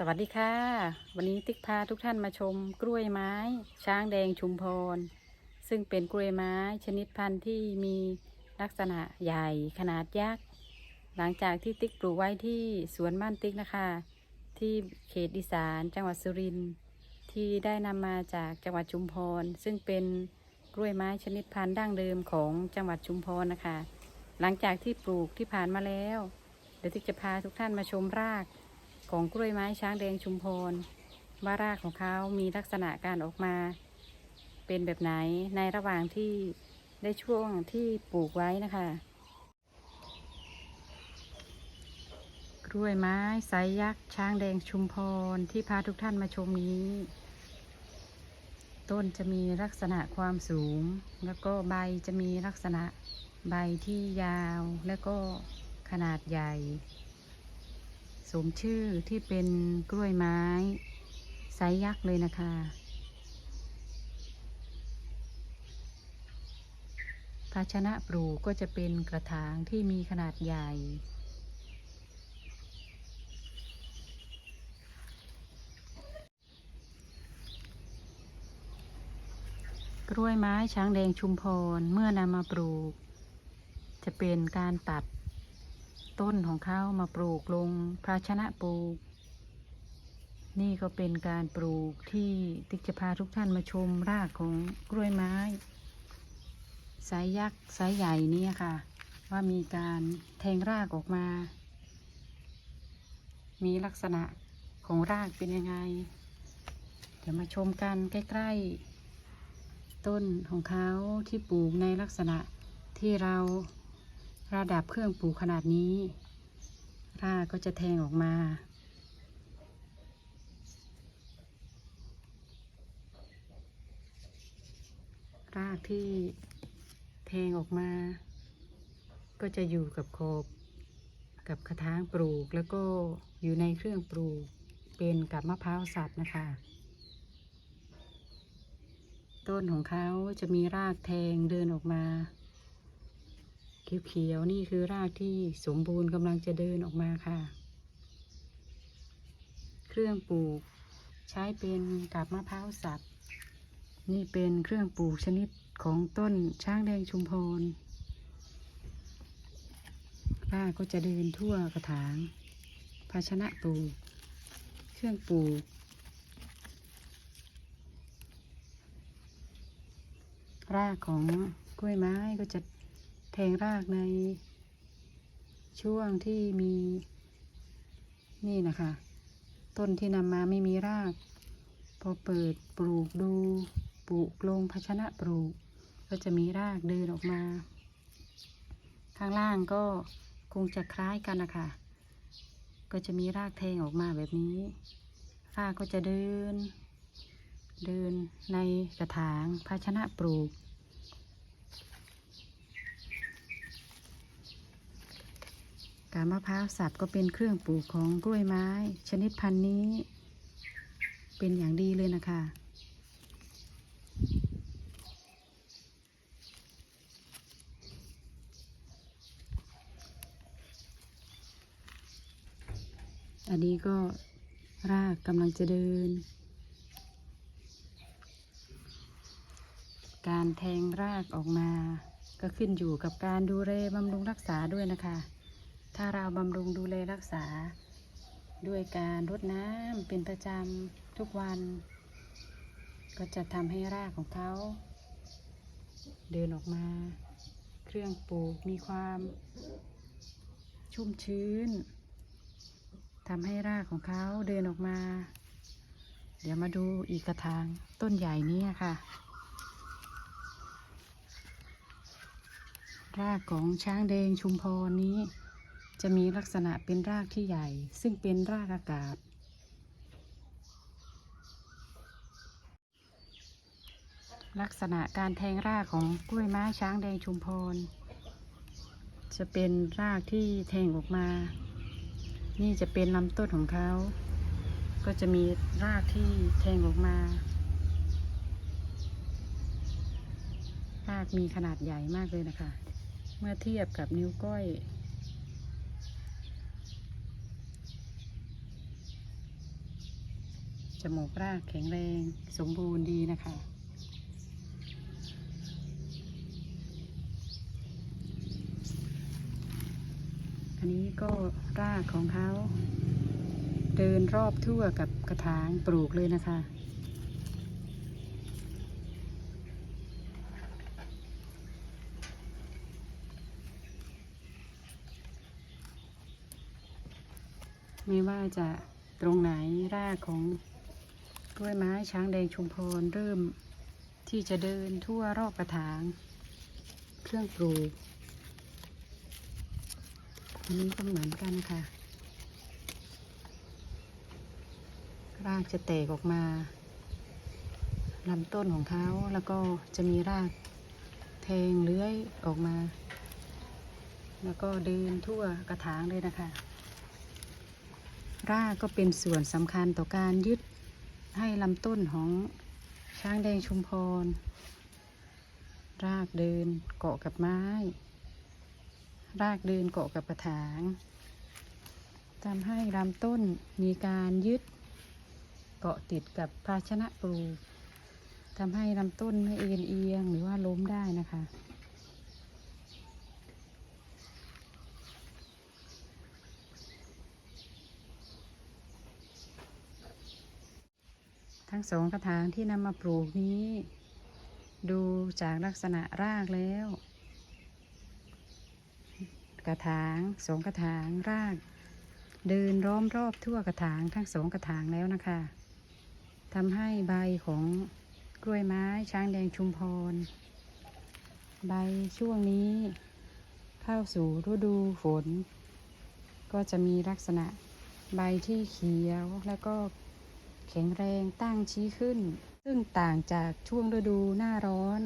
สวัสดีค่ะ วันนี้ติ๊กพาทุกท่านมาชมกล้วยไม้ ช้างแดงชุมพร ซึ่งเป็นกล้วยไม้ชนิดพันธุ์ที่มีลักษณะใหญ่ขนาดยักษ์หลังจากที่ติ๊กปลูกไว้ที่สวนบ้านติ๊กนะคะ ที่เขตอีสานจังหวัดสุรินทร์ที่ได้นำมาจากจังหวัดชุมพร ซึ่งเป็นกล้วยไม้ชนิดพันธุ์ดั้งเดิมของจังหวัดชุมพรนะคะ หลังจากที่ปลูกที่ผ่านมาแล้ว เดี๋ยวติ๊กจะพาทุกท่านมาชมราก ของกล้วยไม้ช้างแดงชุมพรว่ารากของเขามีลักษณะการออกมา เป็นแบบไหนในระหว่างที่ได้ช่วงที่ปลูกไว้นะคะ กล้วยไม้ส์ยักษ์ช้างแดงชุมพรที่พาทุกท่านมาชมนี้ ต้นจะมีลักษณะความสูง แล้วก็ใบจะมีลักษณะใบที่ยาว แล้วก็ขนาดใหญ่ สมชื่อที่เป็นกล้วยไม้ไซส์ยักษ์เลยนะคะ ภาชนะปลูกก็จะเป็นกระถางที่มีขนาดใหญ่กล้วยไม้ช้างแดงชุมพรเมื่อนำมาปลูก จะเป็นการตัด ต้นของเขามาปลูกลงภาชนะปลูก นี่ก็เป็นการปลูกที่ติ๊กจะพาทุกท่านมาชมรากของกล้วยไม้ส์ยักษ์ไซส์ใหญ่นี่ค่ะ ว่ามีการแทงรากออกมา มีลักษณะของรากเป็นยังไง เดี๋ยวมาชมกันใกล้ๆ ต้นของเขาที่ปลูกในลักษณะที่เรา ระดับเครื่องปลูกขนาดนี้ รากก็จะแทงออกมา รากที่แทงออกมา ก็จะอยู่กับขอบกับกระถางปลูกแล้วก็อยู่ในเครื่องปลูกเป็นกับมะพร้าวสับนะคะ ต้นของเขาจะมีรากแทงเดินออกมา เขียวๆนี่คือรากที่สมบูรณ์กำลังจะเดินออกมาค่ะ เครื่องปลูกใช้เป็นกับมะพร้าวสับ นี่เป็นเครื่องปลูกชนิดของต้นช้างแดงชุมพรรากก็จะเดินทั่วกระถาง ภาชนะปลูก เครื่องปลูกรากของกล้วยไม้ก็จะ ทงรากในช่วงที่มี นี่นะคะ ต้นที่นำมาไม่มีราก พอเปิดปลูกดูปลูกลงภาชนะปลูก ก็จะมีรากเดินออกมา ข้างล่างก็คงจะคล้ายกันนะคะ ก็จะมีรากแทงออกมาแบบนี้ รากก็จะเดิน เดินในกระถางภาชนะปลูก กาบมะพร้าวสับก็เป็นเครื่องปลูกของกล้วยไม้ ชนิดพันธุ์นี้ เป็นอย่างดีเลยนะคะ อันนี้ก็รากกำลังจะเดิน การแทงรากออกมา ก็ขึ้นอยู่กับการดูแลบำรุงรักษาด้วยนะคะ ถ้าเราบำรุงดูแลรักษา ด้วยการรดน้ำเป็นประจำทุกวัน ก็จะทำให้รากของเขา เดินออกมา เครื่องปลูกมีความ ชุ่มชื้นทำให้รากของเขาเดินออกมา เดี๋ยวมาดูอีกกระถางต้นใหญ่นี้ค่ะ รากของช้างแดงชุมพรนี้ จะมีลักษณะเป็นรากที่ใหญ่ ซึ่งเป็นรากอากาศ ลักษณะการแทงรากของกล้วยไม้ช้างแดงชุมพร จะเป็นรากที่แทงออกมา นี่จะเป็นลำต้นของเขา ก็จะมีรากที่แทงออกมา รากมีขนาดใหญ่มากเลยนะคะ เมื่อเทียบกับนิ้วก้อย มูกรากแข็งแรงสมบูรณ์ดีนะคะ อันนี้ก็รากของเขาเดินรอบทั่วกับกระถางปลูกเลยนะคะ ไม่ว่าจะตรงไหนรากของ กล้วยไม้ช้างแดงชุมพรเริ่มที่จะเดินทั่วรอบกระถาง เครื่องปลูกอันนี้ก็เหมือนกันค่ะ รากจะแตกออกมาลำต้นของเขาแล้วก็จะมีรากแทงเลื้อยออกมา แล้วก็เดินทั่วกระถางเลยนะคะ รากก็เป็นส่วนสำคัญต่อการยึด ให้ลำต้นของช้างแดงชุมพร รากเดินเกาะกับไม้ รากเดินเกาะกับกระถางทำให้ลำต้นมีการยึดเกาะติดกับภาชนะปลูกทำให้ลำต้นไม่เอียงเอียงหรือว่าล้มได้นะคะ ทั้งสองกระถางที่นำมาปลูกนี้ ดูจากลักษณะรากแล้ว กระถางสองกระถางราก เดินล้อมรอบทั่วกระถางทั้งสองกระถางแล้วนะคะทำให้ใบของกล้วยไม้ช้างแดงชุมพร ใบช่วงนี้ เข้าสู่ฤดูฝน ก็จะมีลักษณะใบที่เขียวแล้วก็ แข็งแรงตั้งชี้ขึ้น ซึ่งต่างจากช่วงฤดูหน้าร้อน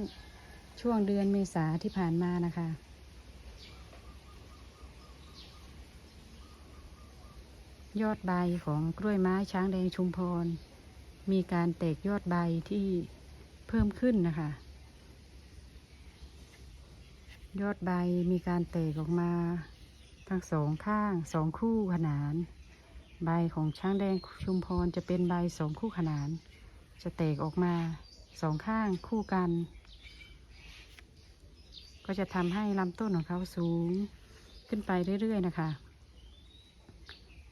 ช่วงเดือนเมษาที่ผ่านมานะคะ ยอดใบของกล้วยไม้ช้างแดงชุมพร มีการแตกยอดใบที่เพิ่มขึ้นนะคะ ยอดใบมีการแตกออกมาทั้งสองข้างสองคู่ขนาน ใบของช้างแดงชุมพรจะเป็นใบสองคู่ขนาน จะแตกออกมาสองข้างคู่กัน ก็จะทำให้ลำต้นของเขาสูงขึ้นไปเรื่อย ๆ นะคะ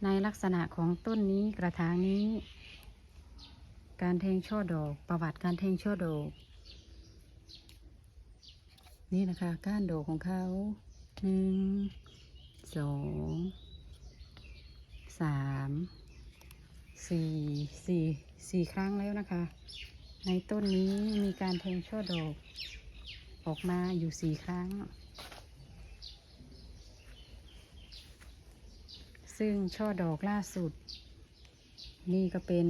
ในลักษณะของต้นนี้กระถางนี้ การแทงช่อดอก ประวัติการแทงช่อดอกนี่นะคะ ก้านดอกของเขาหนึ่งสอง สามสี่สี่สี่ครั้งแล้วนะคะ ในต้นนี้มีการแทงช่อดอก ออกมาอยู่สี่ครั้ง ซึ่งช่อดอกล่าสุด นี่ก็เป็น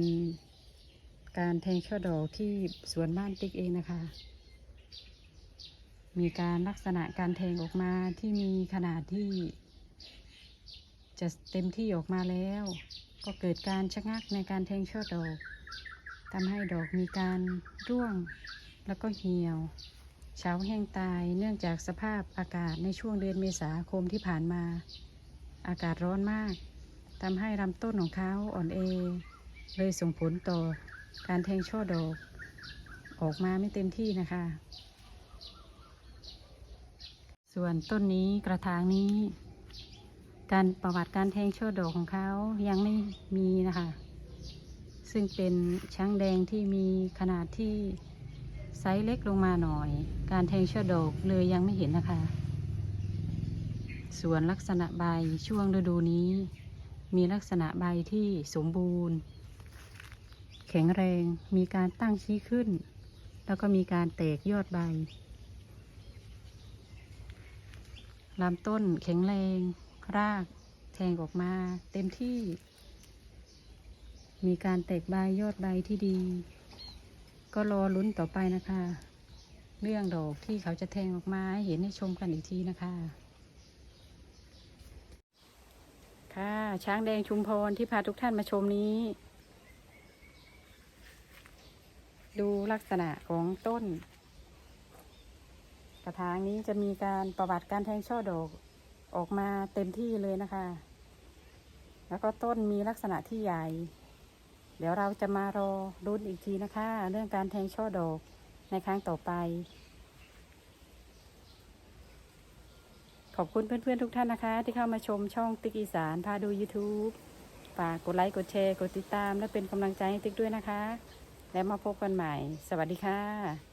การแทงช่อดอกที่สวนบ้านติ๊กเองนะคะ มีการลักษณะการแทงออกมาที่มีขนาดที่ จะเต็มที่ออกมาแล้ว ก็เกิดการชะงักในการแทงช่อดอกทำให้ดอกมีการร่วงแล้วก็เหี่ยวเฉาแห้งตายเนื่องจากสภาพอากาศในช่วงเดือนเมษาคมที่ผ่านมา อากาศร้อนมากทำให้ลำต้นของเขาอ่อนเอ เลยส่งผลต่อการแทงช่อดอก ออกมาไม่เต็มที่นะคะ ส่วนต้นนี้กระถางนี้ การประวัติการแทงช่อดอกของเขายังไม่มีนะคะ ซึ่งเป็นช้างแดงที่มีขนาดที่ไซส์เล็กลงมาหน่อย การแทงช่อดอกเลยยังไม่เห็นนะคะ ส่วนลักษณะใบช่วงฤดูนี้ มีลักษณะใบที่สมบูรณ์ แข็งแรงมีการตั้งชี้ขึ้น แล้วก็มีการแตกยอดใบลำต้นแข็งแรง รากแทงออกมาเต็มที่ มีการแตกใบยอดใบที่ดี ก็รอลุ้นต่อไปนะคะ เรื่องดอกที่เขาจะแทงออกมาให้เห็นให้ชมกันอีกทีนะคะ ค่ะช้างแดงชุมพรที่พาทุกท่านมาชมนี้ ดูลักษณะของต้น กระถางนี้จะมีการประวัติการแทงช่อดอก ออกมาเต็มที่เลยนะคะ แล้วก็ต้นมีลักษณะที่ใหญ่ เดี๋ยวเราจะมารอรุ้นอีกทีนะคะ เรื่องการแทงช่อดอกในครั้งต่อไป ขอบคุณเพื่อนๆทุกท่านนะคะ ที่เข้ามาชมช่องติ๊กอีสานพาดู YouTube ฝากกดไลค์ กดแชร์ กดติดตาม และเป็นกำลังใจให้ติ๊กด้วยนะคะ แล้วมาพบกันใหม่ สวัสดีค่ะ